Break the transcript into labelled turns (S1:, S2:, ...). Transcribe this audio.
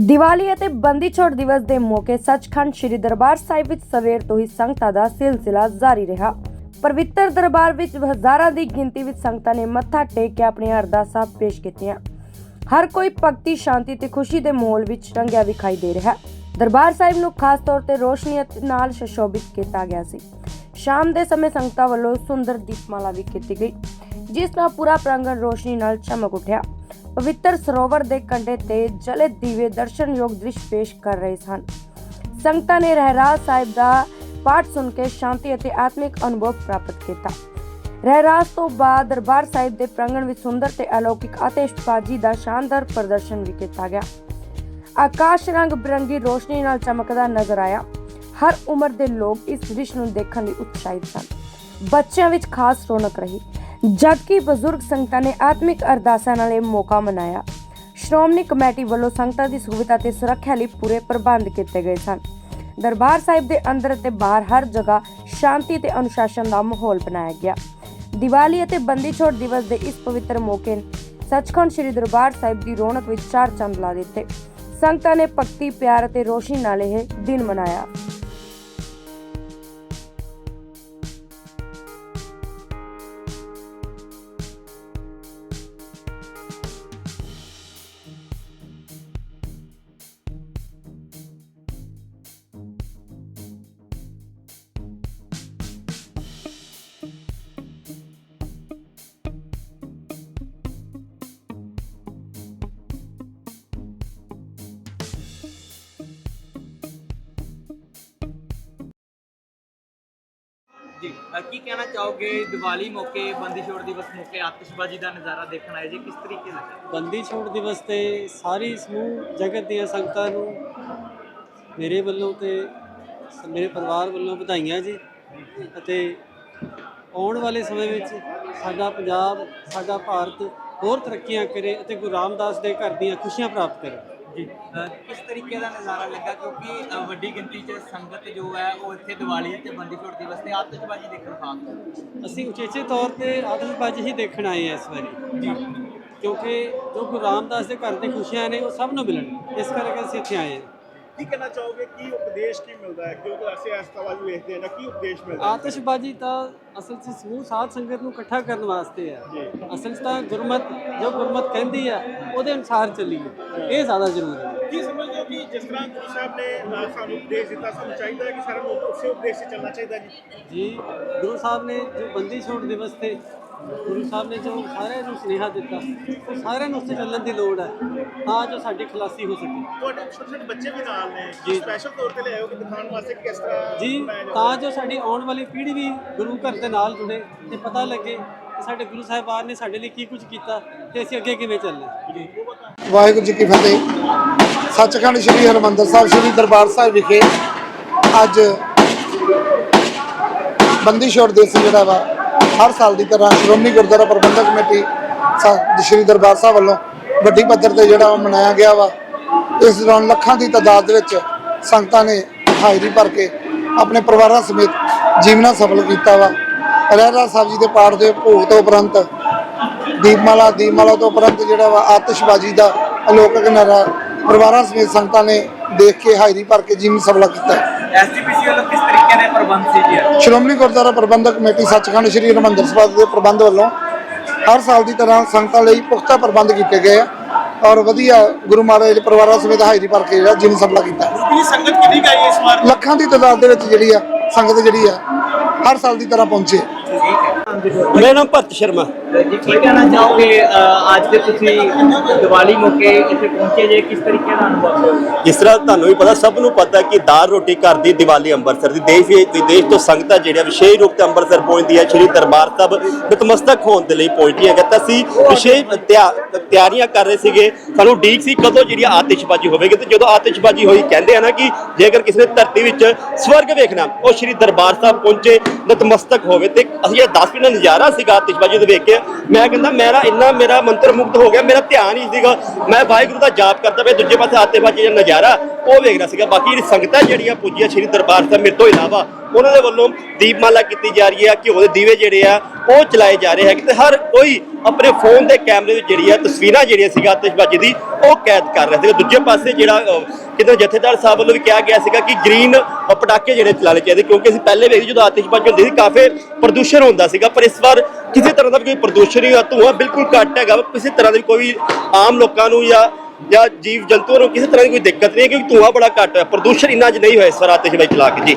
S1: ਦੀਵਾਲੀ ਅਤੇ ਬੰਦੀ ਛੋੜ ਦਿਵਸ ਦੇ ਮੌਕੇ ਸੱਚਖੰਡ ਸ੍ਰੀ ਦਰਬਾਰ ਸਾਹਿਬ ਵਿੱਚ ਸਵੇਰ ਤੋਂ ਹੀ ਸੰਗਤਾਂ ਦਾ ਸਿਲਸਿਲਾ ਜਾਰੀ ਰਿਹਾ। ਪਵਿੱਤਰ ਦਰਬਾਰ ਵਿੱਚ ਹਜ਼ਾਰਾਂ ਦੀ ਗਿਣਤੀ ਵਿੱਚ ਸੰਗਤਾਂ ਨੇ ਮੱਥਾ ਟੇਕ ਕੇ ਆਪਣੀਆਂ ਅਰਦਾਸਾਂ ਪੇਸ਼ ਕੀਤੀਆਂ। ਹਰ ਕੋਈ ਭਗਤੀ, ਸ਼ਾਂਤੀ ਤੇ ਖੁਸ਼ੀ ਦੇ ਮਾਹੌਲ ਵਿੱਚ ਰੰਗਿਆ ਵਿਖਾਈ ਦੇ ਰਿਹਾ। ਦਰਬਾਰ ਸਾਹਿਬ ਨੂੰ ਖਾਸ ਤੌਰ ਤੇ ਰੋਸ਼ਨੀ ਨਾਲ ਸੁਸ਼ੋਭਿਤ ਕੀਤਾ ਗਿਆ ਸੀ। ਸ਼ਾਮ ਦੇ ਸਮੇਂ ਸੰਗਤਾਂ ਵੱਲੋਂ ਸੁੰਦਰ ਦੀਪਮਾਲਾ ਵੀ ਕੀਤੀ ਗਈ, ਜਿਸ ਨਾਲ ਪੂਰਾ ਪ੍ਰਾਂਗਣ ਰੋਸ਼ਨੀ ਨਾਲ ਚਮਕ ਉੱਠਿਆ। ਪਵਿੱਤਰ ਸਰੋਵਰ ਦੇ ਕੰਢੇ ਤੇ ਜਲੇ ਦੀਵੇ ਦਰਸ਼ਨਯੋਗ ਦ੍ਰਿਸ਼ ਪੇਸ਼ ਕਰ ਰਹੇ ਸਨ। ਸੰਗਤਾਂ ਨੇ ਰਹਿਰਾਸ ਸਾਹਿਬ ਦਾ ਪਾਠ ਸੁਣ ਕੇ ਸ਼ਾਂਤੀ ਅਤੇ ਆਤਮਿਕ ਅਨੁਭਵ ਪ੍ਰਾਪਤ ਕੀਤਾ। ਰਹਿਰਾਸ ਤੋਂ ਬਾਅਦ ਦਰਬਾਰ ਸਾਹਿਬ ਦੇ ਪ੍ਰਾਂਗਣ ਵਿੱਚ ਸੁੰਦਰ ਤੇ ਅਲੌਕਿਕ ਆਤਿਸ਼ਬਾਜ਼ੀ ਦਾ ਸ਼ਾਨਦਾਰ ਪ੍ਰਦਰਸ਼ਨ ਵੀ ਕੀਤਾ ਗਿਆ। ਆਕਾਸ਼ ਰੰਗ ਬਿਰੰਗੀ ਰੋਸ਼ਨੀ ਨਾਲ ਚਮਕਦਾ ਨਜ਼ਰ ਆਇਆ। ਹਰ ਉਮਰ ਦੇ ਲੋਕ ਇਸ ਦ੍ਰਿਸ਼ ਨੂੰ ਦੇਖਣ ਲਈ ਉਤਸ਼ਾਹਿਤ ਸਨ। ਬੱਚਿਆਂ ਵਿੱਚ ਖਾਸ ਰੌਣਕ ਰਹੀ। ਜਦਕਿ ਬਜ਼ੁਰਗ ਸੰਗਤਾਂ ਨੇ ਆਤਮਿਕ ਅਰਦਾਸਾਂ ਨਾਲ ਇਹ ਮੌਕਾ ਮਨਾਇਆ। ਸ਼੍ਰੋਮਣੀ ਕਮੇਟੀ ਵੱਲੋਂ ਸੰਗਤਾਂ ਦੀ ਸੁਵਿਧਾ ਤੇ ਸੁਰੱਖਿਆ ਲਈ ਪੂਰੇ ਪ੍ਰਬੰਧ ਕੀਤੇ ਗਏ ਸਨ। ਦਰਬਾਰ ਸਾਹਿਬ ਦੇ ਅੰਦਰ ਅਤੇ ਬਾਹਰ ਹਰ ਜਗ੍ਹਾ ਸ਼ਾਂਤੀ ਤੇ ਅਨੁਸ਼ਾਸਨ ਦਾ ਮਾਹੌਲ ਬਣਾਇਆ ਗਿਆ। ਦੀਵਾਲੀ ਅਤੇ ਬੰਦੀ ਛੋੜ ਦਿਵਸ ਦੇ ਇਸ ਪਵਿੱਤਰ ਮੌਕੇ ਸੱਚਖੰਡ ਸ੍ਰੀ ਦਰਬਾਰ ਸਾਹਿਬ ਦੀ ਰੌਣਕ ਵਿੱਚ ਚਾਰ ਚੰਦ ਲਾ ਦਿੱਤੇ। ਸੰਗਤਾਂ ਨੇ ਭਗਤੀ, ਪਿਆਰ ਅਤੇ ਰੋਸ਼ਨੀ ਨਾਲ ਇਹ ਦਿਨ ਮਨਾਇਆ।
S2: ਜੀ ਕੀ ਕਹਿਣਾ ਚਾਹੋਗੇ ਦੀਵਾਲੀ ਮੌਕੇ, ਬੰਦੀ ਛੋੜ ਦਿਵਸ ਮੌਕੇ ਆਤਿਸ਼ਬਾਜ਼ੀ ਦਾ ਨਜ਼ਾਰਾ ਦੇਖਣ ਆਏ ਜੀ? ਕਿਸ ਤਰੀਕੇ ਨਾਲ?
S3: ਬੰਦੀ ਛੋੜ ਦਿਵਸ ਤੇ ਸਾਰੀ ਸਮੂਹ, ਜਗਤ ਦੀਆਂ ਸੰਗਤਾਂ ਨੂੰ ਮੇਰੇ ਵੱਲੋਂ ਤੇ ਮੇਰੇ ਪਰਿਵਾਰ ਵੱਲੋਂ ਵਧਾਈਆਂ ਜੀ। ਅਤੇ ਆਉਣ ਵਾਲੇ ਸਮੇਂ ਵਿੱਚ ਸਾਡਾ ਪੰਜਾਬ, ਸਾਡਾ ਭਾਰਤ ਹੋਰ ਤਰੱਕੀਆਂ ਕਰੇ ਅਤੇ ਗੁਰੂ ਰਾਮਦਾਸ ਦੇ ਘਰ ਦੀਆਂ ਖੁਸ਼ੀਆਂ ਪ੍ਰਾਪਤ ਕਰੇ।
S2: ਜੀ। ਕਿਸ ਤਰੀਕੇ ਦਾ ਨਜ਼ਾਰਾ ਲੱਗਾ? ਕਿਉਂਕਿ ਵੱਡੀ ਗਿਣਤੀ 'ਚ ਸੰਗਤ ਜੋ ਹੈ ਉਹ ਇੱਥੇ ਦੀਵਾਲੀ ਤੇ ਬੰਦੀ ਛੋੜ ਦਿਵਸ ਤੇ ਆਤਿਸ਼ਬਾਜ਼ੀ ਦੇਖਣ ਖਾਸ
S3: ਅਸੀਂ ਉਚੇਚੇ ਤੌਰ ਤੇ ਆਤਿਸ਼ਬਾਜ਼ੀ ਹੀ ਦੇਖਣ ਆਏ ਹਾਂ ਇਸ ਵਾਰੀ।
S2: ਜੀ।
S3: ਕਿਉਂਕਿ ਜੋ ਗੁਰੂ ਰਾਮਦਾਸ ਦੇ ਘਰ ਦੀਆਂ ਖੁਸ਼ੀਆਂ ਨੇ ਉਹ ਸਭ ਨੂੰ ਮਿਲਣ। ਇਸ ਕਰਕੇ ਅਸੀਂ ਇੱਥੇ ਆਏ ਹਾਂ।
S4: ਕੀ ਕਹਿਣਾ ਚਾਹੋਗੇ? ਕੀ ਉਪਦੇਸ਼ ਕੀ ਮਿਲਦਾ ਹੈ? ਕਿਉਂਕਿ ਅਸੀਂ ਇਸ ਤਵਾ ਵੀ ਵੇਖਦੇ ਹਾਂ ਨਾ ਕੀ ਉਪਦੇਸ਼ ਮਿਲਦਾ ਹੈ?
S3: ਆਤਿਸ਼ਬਾਜ਼ੀ ਤਾਂ ਅਸਲ 'ਚ ਸਮੂਹ ਸਾਧ ਸੰਗਤ ਨੂੰ ਇਕੱਠਾ ਕਰਨ ਵਾਸਤੇ ਹੈ।
S4: ਜੀ।
S3: ਅਸਲ 'ਚ ਤਾਂ ਗੁਰਮਤ ਜੋ ਗੁਰਮਤ ਕਹਿੰਦੀ ਆ ਉਹਦੇ ਅਨੁਸਾਰ ਚੱਲੀਏ। ਇਹ ਜ਼ਿਆਦਾ ਜ਼ਰੂਰੀ ਹੈ।
S4: ਕੀ ਸਮਝਦੇ ਹੋ ਕਿ ਜਿਸ ਤਰ੍ਹਾਂ ਗੁਰੂ ਸਾਹਿਬ ਨੇ ਅ, ਸਾਨੂੰ ਉਪਦੇਸ਼ ਦਿੱਤਾ ਸਾਨੂੰ ਚਾਹੀਦਾ ਹੈ ਕਿ ਸਾਰਿਆਂ ਨੂੰ ਉਸੇ ਉਪਦੇਸ਼ ਤੇ ਚੱਲਣਾ ਚਾਹੀਦਾ ਜੀ?
S3: ਜੀ ਗੁਰੂ ਸਾਹਿਬ ਨੇ ਜੋ ਬੰਦੀ ਛੋੜ ਦਿਵਸ ਤੇ ਗੁਰੂ ਸਾਹਿਬ ਨੇ ਜੋ ਸਾਰਿਆਂ ਨੂੰ ਸੁਨੇਹਾ ਦਿੱਤਾ ਉਹ ਸਾਰਿਆਂ ਨੂੰ ਉਸ ਤੇ ਚੱਲਣ ਦੀ ਲੋੜ ਹੈ ਤਾਂ ਜੋ ਸਾਡੀ ਖਲਾਸੀ ਹੋ ਸਕੇ।
S4: ਤੁਹਾਡੇ ਛੋਟੇ ਛੋਟੇ ਬੱਚੇ ਵੀ ਨਾਲ ਨੇ
S3: ਜੀ।
S4: ਸਪੈਸ਼ਲ ਤੌਰ ਤੇ ਲਿਆਓ ਕਿ ਦਿਖਾਉਣ ਵਾਸਤੇ ਕਿ ਕਿਸ ਤਰ੍ਹਾਂ
S3: ਜੀ ਤਾਂ ਸਾਡੀ ਆਉਣ ਵਾਲੀ ਪੀੜ੍ਹੀ ਵੀ ਗੁਰੂ ਘਰ ਦੇ ਨਾਲ ਜੁੜੇ ਤੇ ਪਤਾ ਲੱਗੇ ਕਿ ਸਾਡੇ ਗੁਰੂ ਸਾਹਿਬਾਨ ਨੇ ਸਾਡੇ ਲਈ ਕੀ ਕੁਝ ਕੀਤਾ ਤੇ ਅਸੀਂ ਅੱਗੇ ਕਿਵੇਂ ਚੱਲਣਾ
S5: ਵਾਹਿਗੁਰੂ ਜੀ ਕੀ ਫਤਿਹ। ਸੱਚਖੰਡ ਸ੍ਰੀ ਹਰਿਮੰਦਰ ਸਾਹਿਬ ਸ੍ਰੀ ਦਰਬਾਰ ਸਾਹਿਬ ਵਿਖੇ ਅੱਜ ਬੰਦੀ ਛੋੜ ਦਿਵਸ ਜਿਹੜਾ ਵਾ ਹਰ ਸਾਲ ਦੀ ਤਰ੍ਹਾਂ ਸ਼੍ਰੋਮਣੀ ਗੁਰਦੁਆਰਾ ਪ੍ਰਬੰਧਕ ਕਮੇਟੀ ਸਾ- ਸ੍ਰੀ ਦਰਬਾਰ ਸਾਹਿਬ ਵੱਲੋਂ ਵੱਡੀ ਪੱਧਰ ਤੇ ਜਿਹੜਾ ਉਹ ਮਨਾਇਆ ਗਿਆ ਵਾ। ਇਸ ਦੌਰਾਨ ਲੱਖਾਂ ਦੀ ਤਾਦਾਦ ਦੇ ਵਿੱਚ ਸੰਗਤਾਂ ਨੇ ਹਾਜ਼ਰੀ ਭਰ ਕੇ ਆਪਣੇ ਪਰਿਵਾਰਾਂ ਸਮੇਤ ਜੀਵਨਾ ਸਫਲ ਕੀਤਾ ਵਾ। ਰਹਿਰਾ ਸਾਹਿਬ ਜੀ ਦੇ ਪਾਠ ਦੇ ਭੋਗ ਤੋਂ ਉਪਰੰਤ, ਦੀਪਮਾਲਾ ਦੀਪਮਾਲਾ ਤੋਂ ਉਪਰੰਤ ਜਿਹੜਾ ਵਾ ਆਤਿਸ਼ਬਾਜ਼ੀ ਦਾ ਅਲੋਕਕ ਨਾਰਾ ਪਰਿਵਾਰਾਂ ਸਮੇਤ ਸੰਗਤਾਂ ਨੇ ਦੇਖ ਕੇ ਹਾਜ਼ਰੀ ਭਰ ਕੇ ਜੀਵਨ ਸਫਲ ਕੀਤਾ।
S2: ਐਸਜੀਪੀਸੀ ਵੱਲੋਂ ਕਿਸ ਤਰੀਕੇ ਪ੍ਰਬੰਧ ਸੀ ਜੀ।
S5: ਸ਼੍ਰੋਮਣੀ ਗੁਰਦੁਆਰਾ ਪ੍ਰਬੰਧਕ ਕਮੇਟੀ ਸੱਚਖੰਡ ਸ੍ਰੀ ਹਰਿਮੰਦਰ ਸਾਹਿਬ ਦੇ ਪ੍ਰਬੰਧ ਵੱਲੋਂ ਹਰ ਸਾਲ ਦੀ ਤਰ੍ਹਾਂ ਸੰਗਤਾਂ ਲਈ ਪੁਖਤਾ ਪ੍ਰਬੰਧ ਕੀਤੇ ਗਏ ਆ ਔਰ ਵਧੀਆ ਗੁਰੂ ਮਹਾਰਾਜ ਦੇ ਪਰਿਵਾਰਾਂ ਸਮੇਤ ਹਾਜ਼ਰੀ ਭਰ ਕੇ ਜਿਹੜਾ ਜੀਵਨ ਸਫਲਾ ਕੀਤਾ।
S4: ਕੀ ਸੰਗਤ ਕਿੰਨੀ ਗਈ ਇਸ ਵਾਰ?
S5: ਲੱਖਾਂ ਦੀ ਤਾਦਾਦ ਦੇ ਵਿੱਚ ਜਿਹੜੀ ਆ ਸੰਗਤ ਜਿਹੜੀ ਆ ਹਰ ਸਾਲ ਦੀ ਤਰ੍ਹਾਂ ਪਹੁੰਚੇ।
S6: ਮੇਰਾ ਨਾਮ ਭਰਤ ਸ਼ਰਮਾ।
S2: ਜੀ ਕੀ ਕਹਿਣਾ ਚਾਹੋਗੇ ਅੱਜ ਦੇ ਤੁਸੀਂ ਦੀਵਾਲੀ ਮੌਕੇ ਇੱਥੇ ਪਹੁੰਚੇ ਜੇ ਕਿਸ ਤਰੀਕੇ ਦਾ ਅਨੁਭਵ ਹੋਇਆ?
S6: ਜਿਸ ਤਰ੍ਹਾਂ ਤੁਹਾਨੂੰ ਵੀ ਪਤਾ ਸਭ ਨੂੰ ਪਤਾ ਕਿ ਦਾਲ ਰੋਟੀ ਘਰ ਦੀ ਦੀਵਾਲੀ ਅੰਮ੍ਰਿਤਸਰ ਦੀ ਦੇਸ਼ ਵਿਦੇਸ਼ ਤੋਂ ਸੰਗਤਾਂ ਜਿਹੜੀਆਂ ਵਿਸ਼ੇਸ਼ ਰੂਪ ਤੇ ਅੰਮ੍ਰਿਤਸਰ ਪਹੁੰਚਦੀ ਹੈ ਸ਼੍ਰੀ ਦਰਬਾਰ ਸਾਹਿਬ ਨਤਮਸਤਕ ਹੋਣ ਦੇ ਲਈ ਪਹੁੰਚਦੀਆਂ ਹੈ ਤਾਂ ਅਸੀਂ ਵਿਸ਼ੇਸ਼ ਤਿਆ- ਤਿਆਰੀਆਂ ਕਰ ਰਹੇ ਸੀਗੇ। ਸਾਨੂੰ ਡੀਕ ਸੀ ਕਦੋਂ ਜਿਹੜੀ ਆਤਿਸ਼ਬਾਜ਼ੀ ਹੋਵੇਗੀ ਤੇ ਜਦੋਂ ਆਤਿਸ਼ਬਾਜ਼ੀ ਹੋਈ ਕਹਿੰਦੇ ਆ ਨਾ ਕਿ ਜੇਕਰ ਕਿਸੇ ਨੇ ਧਰਤੀ ਵਿੱਚ ਸਵਰਗ ਵੇਖਣਾ ਉਹ ਸ਼੍ਰੀ ਦਰਬਾਰ ਸਾਹਿਬ ਪਹੁੰਚੇ ਨਤਮਸਤਕ ਹੋਵੇ ਤੇ ਅਸੀਂ ਇਹ 10 ਮਿੰਟ ਨਜ਼ਾਰਾ ਸੀਗਾ ਆਤਿਸ਼ਬਾਜ਼ੀ ਨੂੰ ਵੇਖ ਕੇ। ਮੈਂ ਕਹਿੰਦਾ, ਮੇਰਾ ਇੰਨਾ ਮੇਰਾ ਮੰਤਰ ਮੁਕਤ ਹੋ ਗਿਆ, ਮੇਰਾ ਧਿਆਨ ਹੀ ਸੀਗਾ। ਮੈਂ ਵਾਹਿਗੁਰੂ ਦਾ ਜਾਪ ਕਰਦਾ ਪਿਆ, ਦੂਜੇ ਪਾਸੇ ਆਤਿਸ਼ਬਾਜ਼ੀ ਦਾ ਨਜ਼ਾਰਾ, ਉਹ ਵੇਖਦਾ ਸੀਗਾ। ਬਾਕੀ ਜਿਹੜੀ ਸੰਗਤਾਂ ਜਿਹੜੀਆਂ ਪੁੱਜੀਆਂ, ਸ਼੍ਰੀ ਦਰਬਾਰ ਸਾਹਿਬ ਮੇਰੇ ਤੋਂ ਇਲਾਵਾ, ਉਹਨਾਂ ਦੇ ਵੱਲੋਂ ਦੀਪਮਾਲਾ ਕੀਤੀ ਜਾ ਰਹੀ ਹੈ, ਘਿਓ ਦੇ ਦੀਵੇ ਜਿਹੜੇ ਆ ਉਹ ਚਲਾਏ ਜਾ ਰਹੇ ਹੈਗੇ ਤੇ ਹਰ ਕੋਈ ਆਪਣੇ ਫੋਨ ਦੇ ਕੈਮਰੇ ਵਿੱਚ ਜਿਹੜੀ ਹੈ ਤਸਵੀਰਾਂ ਜਿਹੜੀਆਂ ਸੀਗਾ ਆਤਿਸ਼ਬਾਜ਼ੀ ਦੀ ਉਹ ਕੈਦ ਕਰ ਰਿਹਾ ਸੀਗਾ। ਦੂਜੇ ਪਾਸੇ ਜਿਹੜਾ ਅਹ, ਕਿਤੇ ਜਥੇਦਾਰ ਸਾਹਿਬ ਵੱਲੋਂ ਵੀ ਕਿਹਾ ਗਿਆ ਸੀਗਾ ਕਿ ਗ੍ਰੀਨ ਪਟਾਕੇ ਜਿਹੜੇ ਚਲਾਣੇ ਚਾਹੀਦੇ ਕਿਉਂਕਿ ਅਸੀਂ ਪਹਿਲੇ ਵੇਖੀ ਜਦੋਂ ਆਤਿਸ਼ਬਾਜ਼ੀ ਹੁੰਦੀ ਸੀ ਕਾਫੀ ਪ੍ਰਦੂਸ਼ਣ ਹੁੰਦਾ ਸੀਗਾ ਪਰ ਇਸ ਵਾਰ ਕਿਸੇ ਤਰ੍ਹਾਂ ਦਾ ਵੀ ਕੋਈ ਪ੍ਰਦੂਸ਼ਣ ਨਹੀਂ ਧੂੰਆਂ ਬਿਲਕੁਲ ਘੱਟ ਹੈਗਾ ਕਿਸੇ ਤਰ੍ਹਾਂ ਦੀ ਕੋਈ ਆਮ ਲੋਕਾਂ ਨੂੰ ਜਾਂ ਜਾਂ ਜੀਵ ਜੰਤੂਆਂ ਨੂੰ ਕਿਸੇ ਤਰ੍ਹਾਂ ਦੀ ਕੋਈ ਦਿੱਕਤ ਨਹੀਂ ਹੈ ਕਿਉਂਕਿ ਧੂੰਆਂ ਬੜਾ ਘੱਟ ਹੈ। ਪ੍ਰਦੂਸ਼ਣ ਇੰਨਾ ਜ ਨਹੀਂ ਹੋਇਆ ਇਸ ਵਾਰ ਆਤਿਸ਼ਬਾਜ਼ੀ ਚਲਾ ਕੇ। ਜੀ।